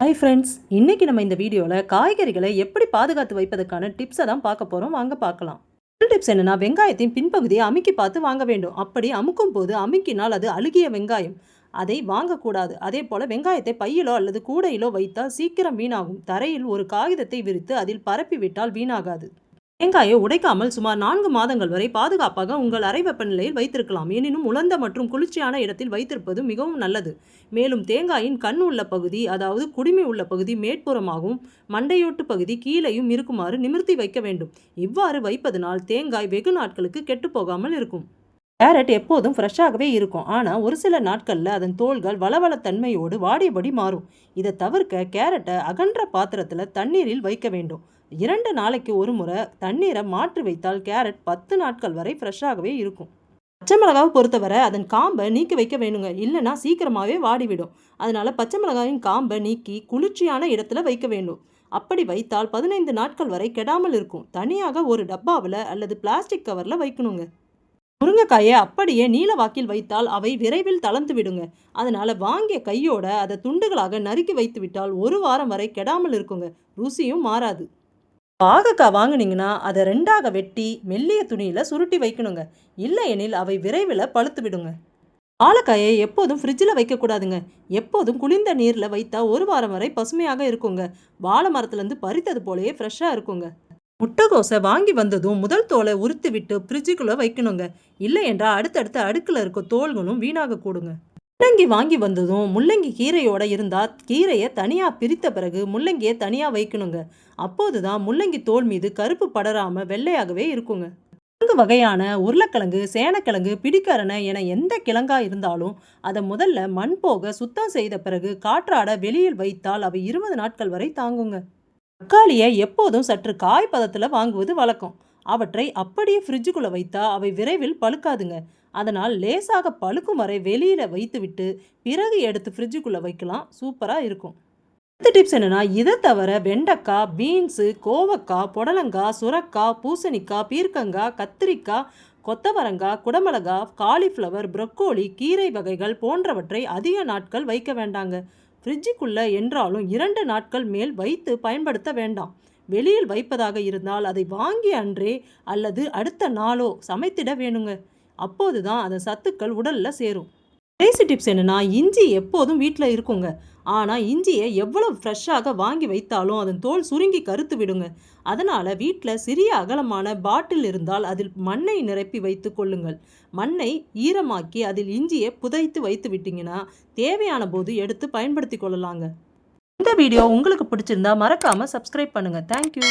Hi friends இன்னைக்கு நம்ம இந்த வீடியோவில் காய்கறிகளை எப்படி பாதுகாத்து வைப்பதற்கான டிப்ஸை தான் பார்க்க போகிறோம் வாங்க பார்க்கலாம். முதல் டிப்ஸ் என்னென்னா வெங்காயத்தின் பின்பகுதியை அமுக்கி பார்த்து வாங்க வேண்டும். அப்படி அமுக்கும் போது அமுக்கினால் அது அழுகிய வெங்காயம். அதை வாங்கக்கூடாது. அதே போல் வெங்காயத்தை பையிலோ அல்லது கூடையிலோ வைத்தால் சீக்கிரம் வீணாகும். தரையில் ஒரு காகிதத்தை விரித்து அதில் பரப்பி விட்டால் வீணாகாது. தேங்காயை உடைக்காமல் சுமார் நான்கு மாதங்கள் வரை பாதுகாப்பாக உங்கள் அறை வெப்பநிலையில் வைத்திருக்கலாம். எனினும் உலர்ந்த மற்றும் குளிர்ச்சியான இடத்தில் வைத்திருப்பது மிகவும் நல்லது. மேலும் தேங்காயின் கண் உள்ள பகுதி அதாவது குடுமி உள்ள பகுதி மேற்புறமாகவும் மண்டையோட்டு பகுதி கீழேயும் இருக்குமாறு நிமிர்த்தி வைக்க வேண்டும். இவ்வாறு வைப்பதனால் தேங்காய் வெகு நாட்களுக்கு கெட்டுப்போகாமல் இருக்கும். கேரட் எப்போதும் ஃப்ரெஷ்ஷாகவே இருக்கும். ஆனால் ஒரு சில நாட்களில் அதன் தோள்கள் வளவளத்தன்மையோடு வாடியபடி மாறும். இதை தவிர்க்க கேரட்டை அகன்ற பாத்திரத்தில் தண்ணீரில் வைக்க வேண்டும். இரண்டு நாளைக்கு ஒரு முறை தண்ணீரை மாற்றி வைத்தால் கேரட் பத்து நாட்கள் வரை ஃப்ரெஷ்ஷாகவே இருக்கும். பச்சை மிளகாவை பொறுத்தவரை அதன் காம்பை நீக்கி வைக்க வேணுங்க. இல்லைன்னா சீக்கிரமாகவே வாடிவிடும். அதனால் பச்சை மிளகாயின் காம்பை நீக்கி குளிர்ச்சியான இடத்துல வைக்க வேண்டும். அப்படி வைத்தால் பதினைந்து நாட்கள் வரை கெடாமல் இருக்கும். தனியாக ஒரு டப்பாவில் அல்லது பிளாஸ்டிக் கவரில் வைக்கணுங்க. முருங்கைக்காயை அப்படியே நீல வாக்கில் வைத்தால் அவை விரைவில் தளர்ந்து விடுங்க. அதனால் வாங்கிய கையோட அதை துண்டுகளாக நறுக்கி வைத்து விட்டால் ஒரு வாரம் வரை கெடாமல் இருக்குங்க. ருசியும் மாறாது. பாகக்காய் வாங்கினீங்கன்னா அதை ரெண்டாக வெட்டி மெல்லிய துணியில் சுருட்டி வைக்கணுங்க. இல்லையெனில் அவை விரைவில் பழுத்து விடுங்க. ஆலக்காயை எப்போதும் ஃப்ரிட்ஜில் வைக்கக்கூடாதுங்க. எப்போதும் குளிர்ந்த நீரில் வைத்தா ஒரு வாரம் வரை பசுமையாக இருக்குங்க. வாழை மரத்துலேருந்து பறித்தது போலயே ஃப்ரெஷ்ஷாக இருக்குங்க. முட்டைகோசை வாங்கி வந்ததும் முதல் தோலை உறுத்து விட்டு ஃப்ரிட்ஜுக்குள்ளே வைக்கணுங்க. இல்லை என்றால் அடுத்தடுத்த அடுக்கில் இருக்க தோல்களும் வீணாக கூடுங்க. முள்ளங்கி வாங்கி வந்ததும் முள்ளங்கி கீரையோட இருந்தால் கீரையை தனியாக பிரித்த பிறகு முள்ளங்கியை தனியாக வைக்கணுங்க. அப்போது தான் முள்ளங்கி தோல் மீது கருப்பு படராமல் வெள்ளையாகவே இருக்குங்க. கிழங்கு வகையான உருளைக்கிழங்கு சேனக்கிழங்கு பிடிக்கரணை என எந்த கிழங்காக இருந்தாலும் அதை முதல்ல மண் போக சுத்தம் செய்த பிறகு காற்றாட வெளியில் வைத்தால் அவை இருபது நாட்கள் வரை தாங்குங்க. தக்காளியை எப்போதும் சற்று காய் பதத்தில் வாங்குவது வழக்கம். அவற்றை அப்படியே ஃப்ரிட்ஜுக்குள்ளே வைத்தா அவை விரைவில் பழுக்காதுங்க. அதனால் லேசாக பழுக்கும் வரை வெளியில் வைத்துவிட்டு பிறகு எடுத்து ஃப்ரிட்ஜுக்குள்ளே வைக்கலாம். சூப்பராக இருக்கும். அடுத்த டிப்ஸ் என்னென்னா இதை தவிர வெண்டைக்காய் பீன்ஸு கோவக்காய் புடலங்காய் சுரக்காய் பூசணிக்காய் பீர்க்கங்காய் கத்திரிக்காய் கொத்தவரங்காய் குடமிளகாய் காலிஃப்ளவர் ப்ரொக்கோலி கீரை வகைகள் போன்றவற்றை அதிக நாட்கள் வைக்க வேண்டாங்க. ஃப்ரிட்ஜுக்குள்ளே என்றாலும் இரண்டு நாட்கள் மேல் வைத்து பயன்படுத்த வேண்டாம். வெளியில் வைப்பதாக இருந்தால் அதை வாங்கி அன்றே அல்லது அடுத்த நாளோ சமைத்திட வேணுங்க. அப்போது தான் அந்த சத்துக்கள் உடலில் சேரும். கடைசி டிப்ஸ் என்னென்னா இஞ்சி எப்போதும் வீட்டில் இருக்குங்க. ஆனால் இஞ்சியை எவ்வளோ ஃப்ரெஷ்ஷாக வாங்கி வைத்தாலும் அதன் தோல் சுருங்கி கருத்து விடுங்க. அதனால் வீட்டில் சிறிய அகலமான பாட்டில் இருந்தால் அதில் மண்ணை நிரப்பி வைத்து கொள்ளுங்கள். மண்ணை ஈரமாக்கி அதில் இஞ்சியை புதைத்து வைத்து விட்டீங்கன்னா தேவையான போது எடுத்து பயன்படுத்தி கொள்ளலாங்க. இந்த வீடியோ உங்களுக்கு பிடிச்சிருந்தா மறக்காமல் சப்ஸ்கிரைப் பண்ணுங்கள் தேங்க்யூ